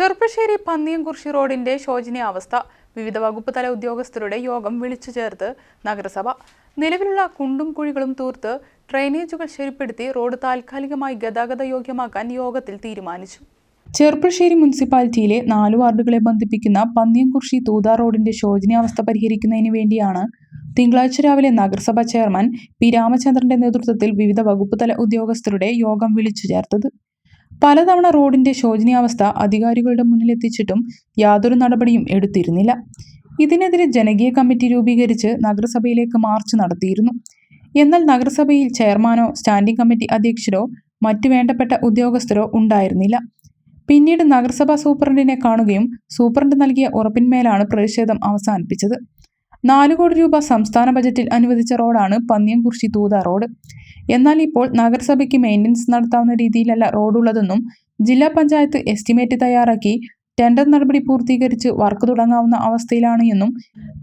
ചെറുപ്പശ്ശേരി പന്നിയംകുറിശി റോഡിന്റെ ശോചനീയാവസ്ഥ വിവിധ വകുപ്പ് തല ഉദ്യോഗസ്ഥരുടെ യോഗം വിളിച്ചു ചേർത്ത് നഗരസഭ. നിലവിലുള്ള കുണ്ടും കുഴികളും തൂർത്ത് ഡ്രെയിനേജുകൾ ശരിപ്പെടുത്തി റോഡ് താൽക്കാലികമായി ഗതാഗത യോഗ്യമാക്കാൻ യോഗത്തിൽ തീരുമാനിച്ചു. ചെറുപ്പശ്ശേരി മുനിസിപ്പാലിറ്റിയിലെ നാല് വാർഡുകളെ ബന്ധിപ്പിക്കുന്ന പന്നിയംകുറിശി തൂതാ റോഡിന്റെ ശോചനീയാവസ്ഥ പരിഹരിക്കുന്നതിന് വേണ്ടിയാണ് തിങ്കളാഴ്ച രാവിലെ നഗരസഭാ ചെയർമാൻ പി രാമചന്ദ്രന്റെ നേതൃത്വത്തിൽ വിവിധ വകുപ്പ് തല ഉദ്യോഗസ്ഥരുടെ യോഗം വിളിച്ചു ചേർത്തത്. പലതവണ റോഡിന്റെ ശോചനീയാവസ്ഥ അധികാരികളുടെ മുന്നിലെത്തിച്ചിട്ടും യാതൊരു നടപടിയും എടുത്തിരുന്നില്ല. ഇതിനെതിരെ ജനകീയ കമ്മിറ്റി രൂപീകരിച്ച് നഗരസഭയിലേക്ക് മാർച്ച് നടത്തിയിരുന്നു. എന്നാൽ നഗരസഭയിൽ ചെയർമാനോ സ്റ്റാൻഡിംഗ് കമ്മിറ്റി അധ്യക്ഷരോ മറ്റു വേണ്ടപ്പെട്ട ഉദ്യോഗസ്ഥരോ ഉണ്ടായിരുന്നില്ല. പിന്നീട് നഗരസഭാ സൂപ്രണ്ടിനെ കാണുകയും സൂപ്രണ്ട് നൽകിയ ഉറപ്പിന്മേലാണ് പ്രതിഷേധം അവസാനിപ്പിച്ചത്. നാല് കോടി രൂപ സംസ്ഥാന ബജറ്റിൽ അനുവദിച്ച റോഡാണ് പന്നിയംകുറിശി തൂത റോഡ്. എന്നാൽ ഇപ്പോൾ നഗരസഭയ്ക്ക് മെയിന്റനൻസ് നടത്താവുന്ന രീതിയിലല്ല റോഡുള്ളതെന്നും ജില്ലാ പഞ്ചായത്ത് എസ്റ്റിമേറ്റ് തയ്യാറാക്കി ടെൻഡർ നടപടി പൂർത്തീകരിച്ച് വർക്ക് തുടങ്ങാവുന്ന അവസ്ഥയിലാണ് എന്നും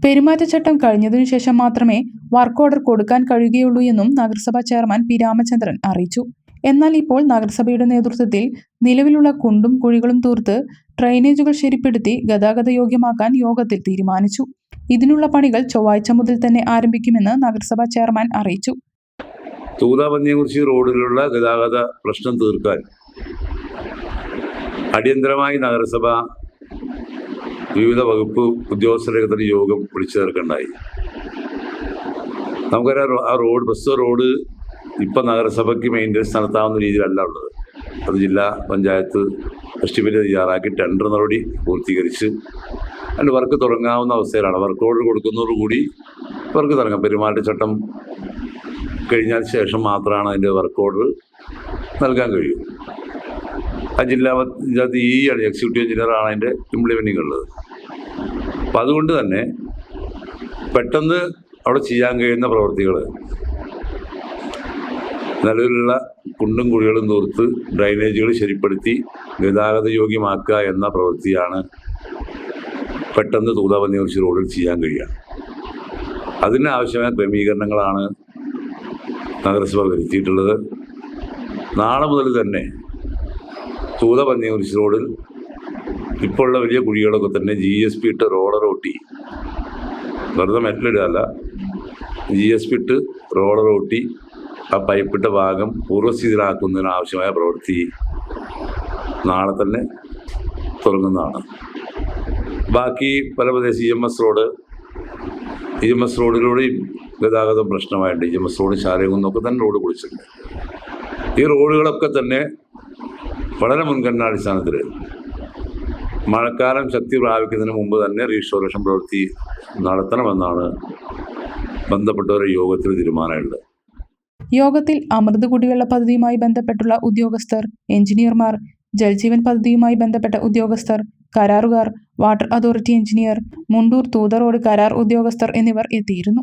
പെരുമാറ്റച്ചട്ടം കഴിഞ്ഞതിനു ശേഷം മാത്രമേ വർക്ക് ഓർഡർ കൊടുക്കാൻ കഴിയുകയുള്ളൂ എന്നും നഗരസഭാ ചെയർമാൻ പി രാമചന്ദ്രൻ അറിയിച്ചു. എന്നാൽ ഇപ്പോൾ നഗരസഭയുടെ നേതൃത്വത്തിൽ നിലവിലുള്ള കുണ്ടും കുഴികളും തൂർത്ത് ഡ്രൈനേജുകൾ ശരിപ്പെടുത്തി ഗതാഗത യോഗ്യമാക്കാൻ യോഗത്തിൽ തീരുമാനിച്ചു. ഇതിനുള്ള പണികൾ ചൊവ്വാഴ്ച മുതൽ തന്നെ ആരംഭിക്കുമെന്ന് നഗരസഭാ ചെയർമാൻ അറിയിച്ചു. തൂതാപന്നിയെക്കുറിച്ച് റോഡിലുള്ള ഗതാഗത പ്രശ്നം തീർക്കാൻ അടിയന്തരമായി നഗരസഭ വിവിധ വകുപ്പ് ഉദ്യോഗസ്ഥരുടെ തന്നെ യോഗം വിളിച്ചു ചേർക്കേണ്ടായി നമുക്കറിയാം ആ റോഡ് ബസ് റോഡ് ഇപ്പം നഗരസഭയ്ക്ക് മെയിന്റനൻസ് നടത്താവുന്ന രീതിയിലല്ല ഉള്ളത്. അത് ജില്ലാ പഞ്ചായത്ത് എസ്റ്റിമേറ്റ് തയ്യാറാക്കി ടെൻഡർ നടപടി പൂർത്തീകരിച്ച് അതിന്റെ വർക്ക് തുടങ്ങാവുന്ന അവസ്ഥയിലാണ്. വർക്ക് ഓർഡർ കൊടുക്കുന്നതോടുകൂടി വർക്ക് തുടങ്ങാം. പെരുമാറ്റച്ചട്ടം കഴിഞ്ഞാൽ ശേഷം മാത്രമാണ് അതിന്റെ വർക്ക് ഓർഡർ നൽകാൻ കഴിയൂ. ആ ജില്ലാ പഞ്ചായത്ത് ഈ എക്സിക്യൂട്ടീവ് എഞ്ചിനീയറാണ് അതിന്റെ ഇംപ്ലിമെന്റിംഗ് ഉള്ളത്. അപ്പം അതുകൊണ്ട് തന്നെ പെട്ടെന്ന് അവിടെ ചെയ്യാൻ കഴിയുന്ന പ്രവൃത്തികൾ നിലവിലുള്ള കുണ്ടും കുഴികളും തൂർത്ത് ഡ്രൈനേജുകൾ ശരിപ്പെടുത്തി ഗതാഗത യോഗ്യമാക്കുക എന്ന പ്രവൃത്തിയാണ് പെട്ടെന്ന് തൂതാപന്നികുറിച്ച് റോഡിൽ ചെയ്യാൻ കഴിയുക. അതിനാവശ്യമായ ക്രമീകരണങ്ങളാണ് നഗരസഭ വരുത്തിയിട്ടുള്ളത്. നാളെ മുതൽ തന്നെ തൂത പന്നിയൂരിശ് റോഡിൽ ഇപ്പോഴുള്ള വലിയ കുഴികളൊക്കെ തന്നെ ജി എസ് പി ഇട്ട് റോളർ ഓട്ടി. വെറുതെ മെറ്റലിടുകയല്ല ജി എസ് പി ഇട്ട് റോളർ ഓട്ടി. ആ പൈപ്പിട്ട ഭാഗം പൂർവസ്ഥിതിയിലാക്കുന്നതിന് ആവശ്യമായ പ്രവൃത്തി നാളെ തന്നെ തുടങ്ങുന്നതാണ്. ബാക്കി പല പ്രദേശം E M S road E M S റോഡിലൂടെയും ഗതാഗതം പ്രശ്നമായിട്ട്. എസ് റോഡ് ചാരകുന്നൊക്കെ തന്നെ റോഡ് പൊളിച്ചിട്ടുണ്ട്. ഈ റോഡുകളൊക്കെ തന്നെ വളരെ മുൻഗണനാടിസ്ഥാനത്തിൽ മഴക്കാലം ശക്തി പ്രാപിക്കുന്നതിന് മുമ്പ് തന്നെ റീസ്റ്റോറേഷൻ പ്രവൃത്തി നടത്തണമെന്നാണ് ബന്ധപ്പെട്ടവരുടെ യോഗത്തിൽ തീരുമാനമുള്ളത്. യോഗത്തിൽ അമൃത് കുടിവെള്ള പദ്ധതിയുമായി ബന്ധപ്പെട്ടുള്ള ഉദ്യോഗസ്ഥർ എഞ്ചിനീയർമാർ ജൽജീവൻ പദ്ധതിയുമായി ബന്ധപ്പെട്ട ഉദ്യോഗസ്ഥർ കരാറുകാർ water authority engineer Mundur Thootha road കരാർ ഉദ്യോഗസ്ഥർ എന്നിവർ എത്തിയിരുന്നു.